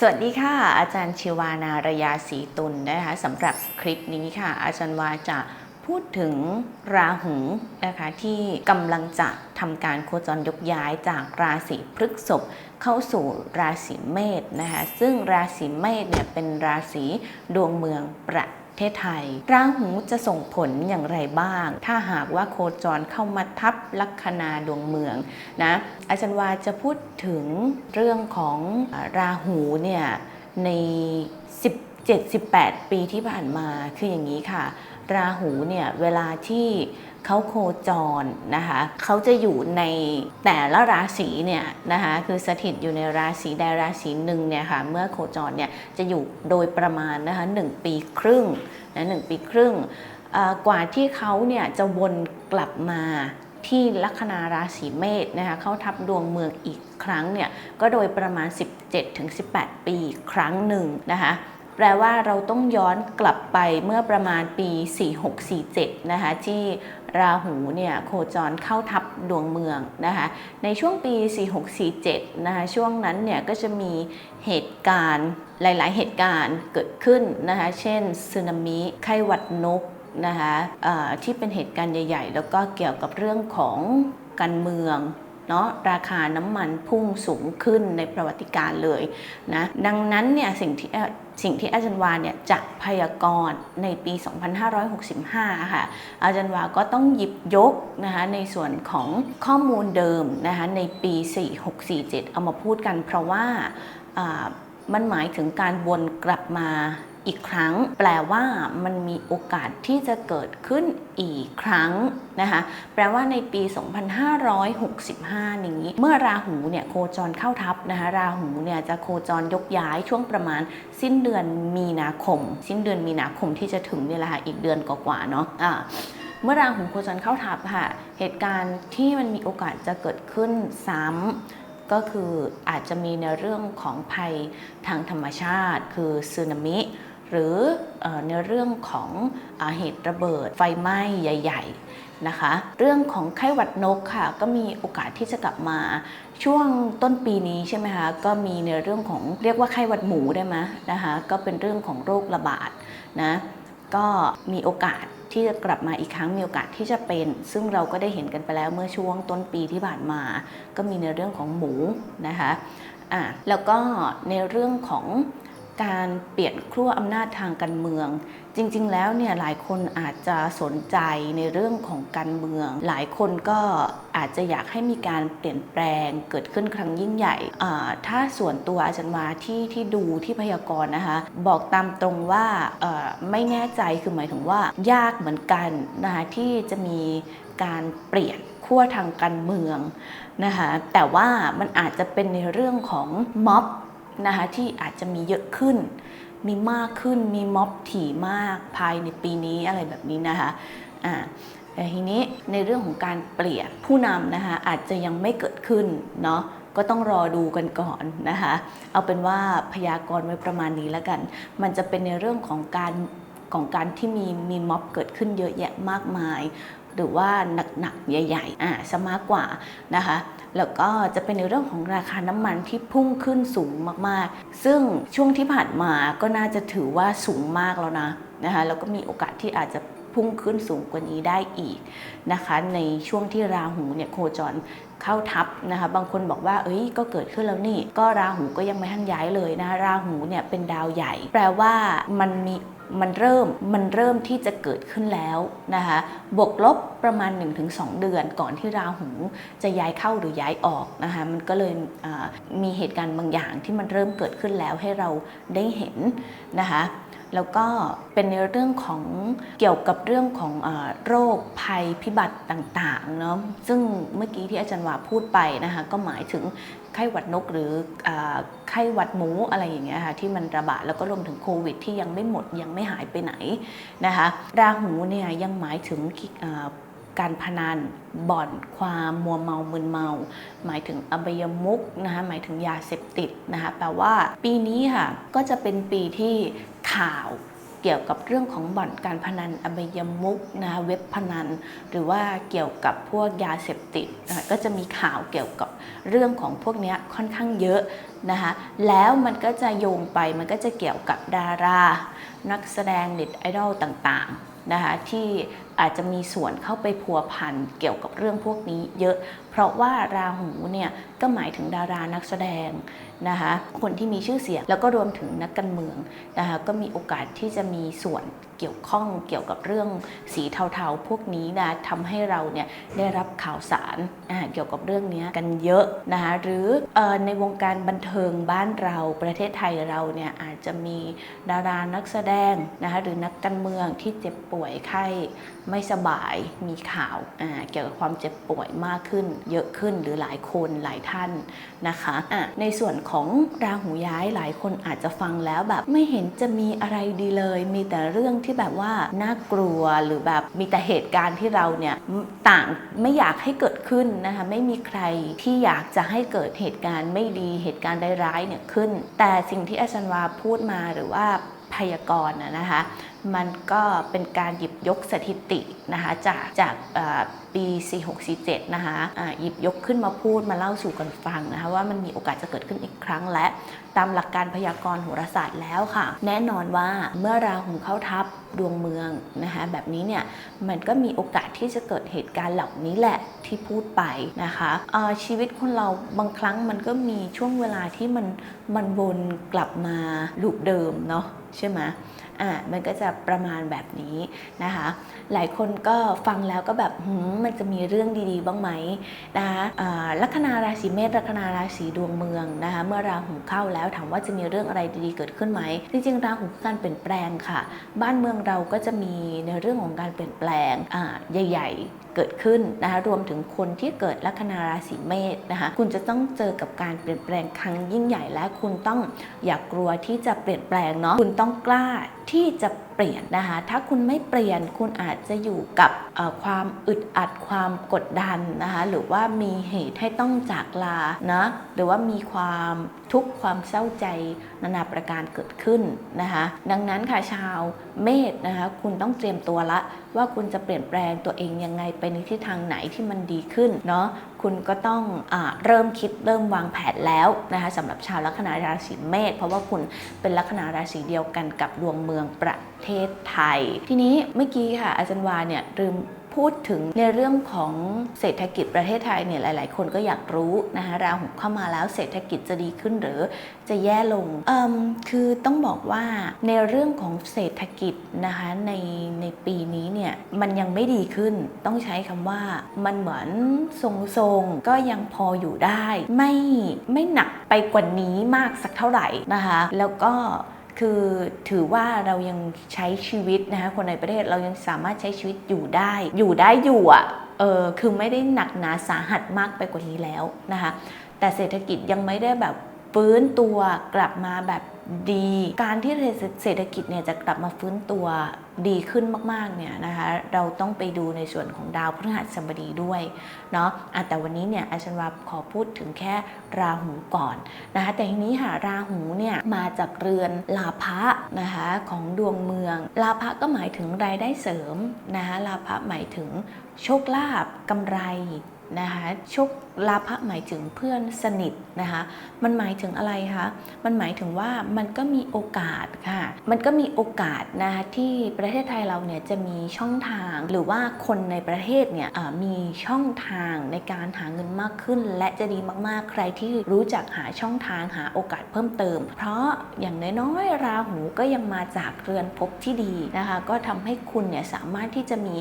สวัสดีค่ะ อาจารย์ชิวานารยาศรีตุลนะคะสำหรับคลิปนี้ค่ะ อาจารย์วาจะพูดถึงราหูนะคะที่กำลังจะทำการโคจรยกย้ายจากราศีพฤษภเข้าสู่ราศีเมษนะคะซึ่งราศีเมษเนี่ยเป็นราศีดวงเมืองประ เทศไทย ราหูจะส่งผลอย่างไรบ้าง ถ้าหากว่าโคจรเข้ามาทับลัคนาดวงเมืองนะอาจารย์วาจะพูดถึงเรื่องของราหูเนี่ยใน 17-18 ปีที่ผ่านมาคืออย่างนี้ค่ะ ราหูเนี่ยเวลาที่ เขาโคจรนะคะเขาจะอยู่ในแต่ละราศีเนี่ยนะคะคือสถิตอยู่ในราศีใดราศีหนึ่งเนี่ยค่ะเมื่อโคจรเนี่ยจะอยู่โดยประมาณนะคะหนึ่งปีครึ่งนะหนึ่งปีครึ่งกว่าที่เขาเนี่ยจะวนกลับมาที่ลัคนาราศีเมษนะคะเข้าทับดวงเมืองอีกครั้งเนี่ยก็โดยประมาณ 17-18 ปีครั้งหนึ่งนะคะแปลว่าเราต้องย้อนกลับไปเมื่อประมาณปี 4647นะคะที่ ราหูเนี่ยโคจรเข้าทับดวงเมืองนะคะในช่วงปี 4647นะคะช่วงนั้นเนี่ยก็จะมีเหตุการณ์หลาย ๆ เหตุการณ์เกิดขึ้นนะคะเช่นสึนามิไข้หวัดนกนะคะที่เป็นเหตุการณ์ใหญ่ ๆ แล้วก็เกี่ยวกับเรื่องของการเมือง เนาะราคาน้ำมันพุ่งสูงขึ้นในประวัติการเลยนะดังนั้นเนี่ยสิ่งที่สิ่งที่อาจารย์วาเนี่ยจะพยากรณ์ในปี 2565 ค่ะอาจารย์วาก็ต้องหยิบยกนะคะในส่วนของข้อมูลเดิมนะคะในปี 4647 เอามาพูดกันเพราะว่ามันหมายถึงการวนกลับมา อีกครั้ง แปลว่ามันมีโอกาสที่จะเกิดขึ้นอีกครั้งนะคะแปลว่าในปี 2565 นี้ เมื่อราหูเนี่ยโคจรเข้าทับนะคะราหูเนี่ยจะโคจรยกย้ายช่วงประมาณ สิ้นเดือนมีนาคม สิ้นเดือนมีนาคมที่จะถึงเนี่ยแหละค่ะอีกเดือนกว่าๆเนาะเมื่อราหูโคจรเข้าทับค่ะ เหตุการณ์ที่มันมีโอกาสจะเกิดขึ้นซ้ำก็คืออาจจะมีในเรื่องของภัยทางธรรมชาติ คือสึนามิ หรือในเรื่องของอเหตุระเบิดไฟไหม้ใหญ่ ๆนะคะ เรื่องของไข้หวัดนกค่ะ ก็มีโอกาสที่จะกลับมาช่วงต้นปีนี้ใช่ไหมคะก็มีในเรื่องของเรียกว่าไข้หวัดหมูได้ไหมนะคะก็เป็นเรื่องของโรคระบาดนะก็มีโอกาสที่จะกลับมาอีกครั้งมีโอกาสที่จะเป็น ซึ่งเราก็ได้เห็นกันไปแล้วเมื่อช่วงต้นปีที่ผ่านมา ก็มีในเรื่องของหมูนะคะอะแล้วก็ในเรื่องของ การเปลี่ยนขั้วอำนาจทางการเมือง จริง ๆ แล้วเนี่ยหลายคนอาจจะสนใจในเรื่องของการเมือง หลายคนก็อาจจะอยากให้มีการเปลี่ยนแปลงเกิดขึ้นครั้งยิ่งใหญ่ถ้าส่วนตัวอาจารย์มาที่ที่ดูที่พยากรณ์นะคะ บอกตามตรงว่าไม่แน่ใจคือหมายถึงว่ายากเหมือนกันนะคะที่จะมีการเปลี่ยนขั้วทางการเมืองนะคะแต่ว่ามันอาจจะเป็นในเรื่องของม็อบ นะคะที่อาจจะมีเยอะขึ้น มีมากขึ้นมีม็อบถี่มากภายในปีนี้อะไรแบบนี้นะคะอ่าแต่ทีนี้ในเรื่องของการเปลี่ยนผู้นำนะคะอาจจะยังไม่เกิดขึ้นเนาะก็ต้องรอดูกันก่อนนะคะ เอาเป็นว่าพยากรณ์ไว้ประมาณนี้แล้วกัน มันจะเป็นในเรื่องของการของการที่มีมีม็อบเกิดขึ้นเยอะแยะมากมาย หรือว่าหนักๆใหญ่ๆอะซะมากกว่านะคะแล้วก็จะเป็นในเรื่องของราคาน้ำมันที่พุ่งขึ้นสูงมากๆ ซึ่งช่วงที่ผ่านมาก็น่าจะถือว่าสูงมากแล้วนะนะคะแล้วก็มีโอกาสที่อาจจะพุ่งขึ้นสูงกว่านี้ได้อีกนะคะในช่วงที่ราหูเนี่ยโคจรเข้าทับนะคะบางคนบอกว่าเอ้ยก็เกิดขึ้นแล้วนี่ ก็ราหูก็ยังไม่ทันย้ายเลยนะราหูเนี่ยเป็นดาวใหญ่ แปลว่ามันมีมันเริ่มมันเริ่มที่จะเกิดขึ้นแล้วนะคะบวกลบประมาณ 1-2 เดือนก่อนที่ราหูจะย้ายเข้าหรือย้ายออกนะคะมันก็เลยมีเหตุการณ์บางอย่างที่มันเริ่มเกิดขึ้นแล้วให้เราได้เห็นนะคะแล้วก็เป็นในเรื่องของเกี่ยวกับเรื่องของอโรคภัยพิบัติต่างๆเนาะซึ่งเมื่อกี้ที่อาจารย์วาพูดไปนะคะก็หมายถึง ไข้หวัดนกหรือไข้หวัดหมูอะไรอย่างเงี้ยค่ะที่มันระบาดแล้วก็รวมถึงโควิด ที่ยังไม่หมดยังไม่หายไปไหนนะคะราหูเนี่ยยังหมายถึงการพนันบ่อนความมัวเมามึนเมา หมายถึงอบายมุกนะคะหมายถึงยาเสพติดนะคะแปลว่าปีนี้ค่ะก็จะเป็นปีที่ข่าว เกี่ยวกับเรื่องของบ่อนการพนันอบายมุกนะคะเว็บพนัน หรือว่าเกี่ยวกับพวกยาเสพติดนะก็จะมีข่าวเกี่ยวกับเรื่องของพวกนี้ค่อนข้างเยอะนะคะแล้วมันก็จะโยงไปมันก็จะเกี่ยวกับดารา นักแสดงเน็ตไอดอลต่างๆนะคะที่อาจจะมีส่วนเข้าไปพัวพันเกี่ยวกับเรื่องพวกนี้เยอะ เพราะว่าราหูเนี่ยก็หมายถึงดารานักแสดงนะคะคนที่มีชื่อเสียงแล้วก็รวมถึงนักการเมืองนะคะก็มีโอกาสที่จะมีส่วนเกี่ยวข้องเกี่ยวกับเรื่องสีเทาๆ พวกนี้นะทำให้เราเนี่ยได้รับข่าวสารเกี่ยวกับเรื่องนี้กันเยอะนะคะหรืออในวงการบันเทิงบ้านเราประเทศไทยเราเนี่ยอาจจะมีดารานักแสดงนะคะหรือนักการเมืองที่เจ็บป่วยไข้ไม่สบายมีข่าวเกี่ยวกับความเจ็บป่วยมากขึ้น เยอะขึ้นหรือหลายคนหลายท่านนะคะะในส่วนของราหูย้ายหลายคนอาจจะฟังแล้วแบบไม่เห็นจะมีอะไรดีเลย มีแต่เรื่องที่แบบว่าน่ากลัวหรือแบบมีแต่เหตุการณ์ที่เราเนี่ยต่างไม่อยากให้เกิดขึ้นนะคะไม่มีใครที่อยากจะให้เกิดเหตุการณ์ไม่ดีเหตุการณ์ร้ายๆเนี่ยขึ้น แต่สิ่งที่อาจารย์วาพูดมาหรือว่าพยากรณ์นะนะคะ มันก็เป็นการหยิบยกสถิตินะคะจากจากเอ่อปี 4647 นะคะอ่าหยิบยกขึ้นมาพูดมาเล่าสู่กันฟังนะคะว่ามันมีโอกาสจะเกิดขึ้นอีกครั้งและ ตามหลักการพยากรณ์โหราศาสตร์แล้วค่ะ แน่นอนว่าเมื่อราหูเข้าทับดวงเมืองนะคะแบบนี้เนี่ยมันก็มีโอกาสที่จะเกิดเหตุการณ์เหล่านี้แหละที่พูดไปนะคะชีวิตคนเราบางครั้งมันก็มีช่วงเวลาที่มันมันวนกลับมาลูปเดิมเนาะใช่ไหม อ่ามันก็จะประมาณแบบนี้นะคะ หลายคนก็ฟังแล้วก็แบบหืมมันจะมีเรื่องดีๆ บ้างไหมนะคะลัคนาราศีเมษลัคนาราศีดวงเมืองนะคะเมื่อราหูเข้าแล้วถามว่าจะมีเรื่องอะไรดีๆเกิดขึ้นไหมจริงๆราหูคือการเปลี่ยนแปลงค่ะ บ้านเมืองเราก็จะมีในเรื่องของการเปลี่ยนแปลงอ่าใหญ่ๆเกิดขึ้นนะคะรวมถึงคนที่เกิดลัคนาราศีเมษนะคะคุณจะต้องเจอกับการเปลี่ยนแปลงครั้งยิ่งใหญ่และคุณต้องอย่ากกลัวที่จะเปลี่ยนแปลงเนาะคุณต้องกล้าที่จะเปลี่ยนนะคะ ถ้าคุณไม่เปลี่ยนคุณอาจจะอยู่กับความอึดอัดความกดดันนะคะ หรือว่ามีเหตุให้ต้องจากลานะ หรือว่ามีความทุกข์ความเศร้าใจนานาประการเกิดขึ้นนะคะ ดังนั้นค่ะชาวเมษนะคะ คุณต้องเตรียมตัวละ ว่าคุณจะเปลี่ยนแปลงตัวเองยังไงไปในทิศทางไหนที่มันดีขึ้นเนาะคุณก็ต้องอเริ่มคิดเริ่มวางแผนแล้วนะคะสำหรับชาวลัคนาราศีเมษเพราะว่าคุณเป็นลัคนาราศีเดียวกันกับดวงเมืองประเทศไทย ทีนี้เมื่อกี้ค่ะอาจารย์วาเนี่ยลืมพูดถึงในเรื่องของเศรษฐกิจประเทศไทยเนี่ยหลาย ๆ คนก็อยากรู้นะคะราหูเข้ามาแล้วเศรษฐกิจจะดีขึ้นหรือจะแย่ลงเอิมคือต้องบอกว่าในเรื่องของเศรษฐกิจนะคะในในปีนี้เนี่ยมันยังไม่ดีขึ้น ต้องใช้คำว่ามันเหมือนทรงๆก็ยังพออยู่ได้ ไม่ไม่หนักไปกว่านี้มากสักเท่าไหร่นะคะแล้วก็ คือถือว่าเรายังใช้ชีวิตนะคะคนในประเทศเรายังสามารถใช้ชีวิตอยู่ได้ อยู่ได้อยู่อะเออคือไม่ได้หนักหนาสาหัสมากไปกว่านี้แล้วนะคะแต่เศรษฐกิจยังไม่ได้แบบฟื้นตัวกลับมาแบบ ดี การที่เศรษฐกิจเนี่ยจะกลับมาฟื้นตัวดีขึ้นมากๆเนี่ยนะคะเราต้องไปดูในส่วนของดาวพฤหัสบดีด้วยเนาะแต่วันนี้เนี่ยอาจารย์วาขอพูดถึงแค่ราหูก่อนนะคะแต่ทีนี้ค่ะราหูเนี่ยมาจากเรือนลาภะนะคะของดวงเมือง ลาภะก็หมายถึงรายได้เสริมนะคะลาภะหมายถึงโชคลาภกำไร นะคะชคลาภะหมายถึงเพื่อนสนิทนะคะ มันหมายถึงอะไรคะ มันหมายถึงว่ามันก็มีโอกาสค่ะ มันก็มีโอกาสนะคะที่ประเทศไทยเราเนี่ยจะมีช่องทาง หรือว่าคนในประเทศเนี่ยมีช่องทางในการหาเงินมากขึ้น และจะดีมากๆ ใครที่รู้จักหาช่องทางหาโอกาสเพิ่มเติม เพราะอย่างน้อยๆราหูก็ยังมาจากเรือนภพที่ดีนะคะ ก็ทำให้คุณเนี่ยสามารถที่จะมี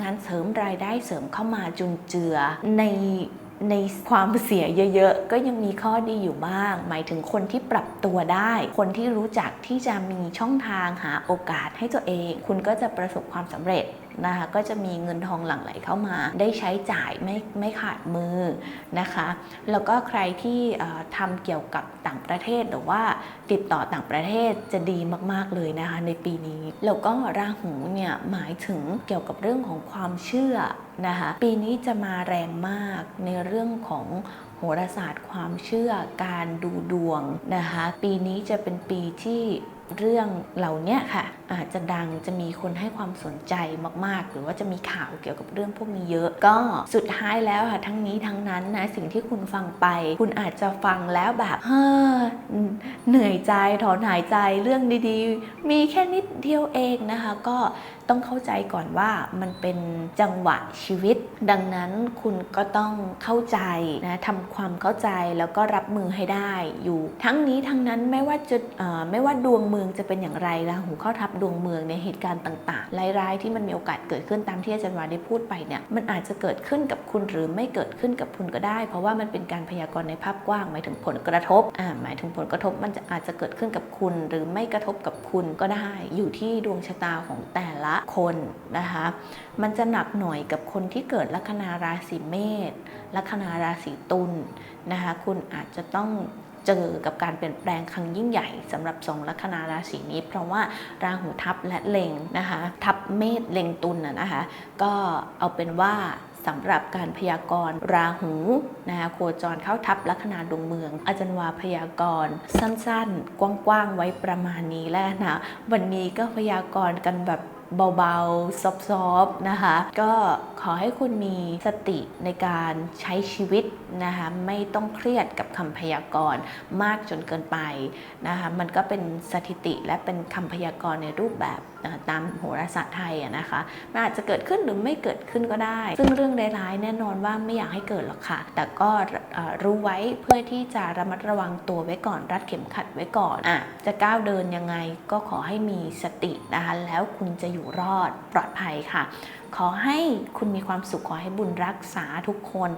งานเสริมรายได้เสริมเข้ามาจุนเจือในในความเสียเยอะๆ ก็ยังมีข้อดีอยู่บ้าง หมายถึงคนที่ปรับตัวได้ คนที่รู้จักที่จะมีช่องทางหาโอกาสให้ตัวเอง คุณก็จะประสบความสำเร็จ นะคะก็จะมีเงินทองหลั่งไหลเข้ามา ได้ใช้จ่ายไม่ไม่ขาดมือนะคะ แล้วก็ใครที่เอ่อทำเกี่ยวกับต่างประเทศหรือว่าติดต่อต่างประเทศจะดีมากๆเลยนะคะในปีนี้ แล้วก็ราหูเนี่ยหมายถึงเกี่ยวกับเรื่องของความเชื่อนะคะปีนี้จะมาแรงมากในเรื่องของโหราศาสตร์ความเชื่อการดูดวงนะคะ ปีนี้จะเป็นปีที่เรื่องเหล่านี้ค่ะ อาจจะดังจะมีคนให้ความสนใจมาก ๆ หรือว่าจะมีข่าวเกี่ยวกับเรื่องพวกนี้เยอะ ก็สุดท้ายแล้วค่ะทั้งนี้ทั้งนั้นนะสิ่งที่คุณฟังไป คุณอาจจะฟังแล้วแบบเฮ้อเหนื่อยใจถอนหายใจเรื่องดีๆ มีแค่นิดเดียวเองนะคะ ก็ต้องเข้าใจก่อนว่ามันเป็นจังหวะชีวิต ดังนั้นคุณก็ต้องเข้าใจนะทำความเข้าใจแล้วก็รับมือให้ได้อยู่ ทั้งนี้ทั้งนั้นไม่ว่าจะเอ่อไม่ว่าดวงเมืองจะเป็นอย่างไรราหูเข้าทับดวงเมืองในเหตุการณ์ต่างๆร้ายๆที่มันมีโอกาสเกิดขึ้นตามที่อาจารย์วาได้พูดไปเนี่ยมันอาจจะเกิดขึ้นกับคุณหรือไม่เกิดขึ้นกับคุณก็ได้ เพราะว่ามันเป็นการพยากรณ์ในภาพกว้างหมายถึงผลกระทบอ่าหมายถึงผลกระทบมันจะอาจจะเกิดขึ้นกับคุณ หรือไม่กระทบกับคุณก็ได้ อยู่ที่ดวงชะตาของแต่ละคนนะคะมันจะหนักหน่อยกับคนที่เกิดลัคนาราศีเมษลัคนาราศีตุลนะคะคุณอาจจะต้อง เจอกับการเปลี่ยนแปลงครั้งยิ่งใหญ่สำหรับสองลัคนาราศีนี้ เพราะว่าราหูทับและเล็งนะคะทับเมษเล็งตุลนนะคะก็เอาเป็นว่าสำหรับการพยากรณ์ราหูนะคะโคจรเข้าทับลัคนาดวงเมือง อาจารย์วาพยากรณ์สั้นๆ กว้างๆ ไว้ประมาณนี้แล้วนะ วันนี้ก็พยากรณ์กันแบบเบาๆ ซอฟๆ นะคะ ก็ขอให้คุณมีสติในการใช้ชีวิตนะคะไม่ต้องเครียดกับคำพยากรณ์มากจนเกินไปนะคะมันก็เป็นสถิติและเป็นคำพยากรณ์ในรูปแบบตามโหราศาสตร์ไทยนะคะมันอาจจะเกิดขึ้นหรือไม่เกิดขึ้นก็ได้ ซึ่งเรื่องร้ายๆแน่นอนว่าไม่อยากให้เกิดหรอกค่ะ แต่ก็รู้ไว้เพื่อที่จะระมัดระวังตัวไว้ก่อนรัดเข็มขัดไว้ก่อนอะจะก้าวเดินยังไงก็ขอให้มีสตินะคะแล้วคุณจะอยู่รอดปลอดภัยค่ะ ขอให้คุณมีความสุขขอให้บุญรักษาทุกคน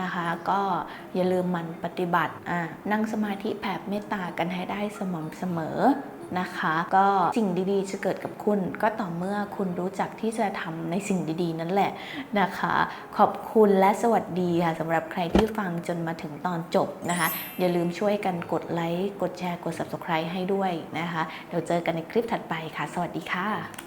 นะคะ ก็อย่าลืมมันปฏิบัตินั่งสมาธิแผ่เมตตากันให้ได้สม่ำเสมอนะคะ ก็สิ่งดีๆจะเกิดกับคุณ ก็ต่อเมื่อคุณรู้จักที่จะทำในสิ่งดีๆ นั่นแหละนะคะ ขอบคุณและสวัสดีค่ะสำหรับใครที่ฟังจนมาถึงตอนจบนะคะ อย่าลืมช่วยกันกดไลค์ กดแชร์ กด subscribe ให้ด้วยนะคะ เดี๋ยวเจอกันในคลิปถัดไปค่ะ สวัสดีค่ะ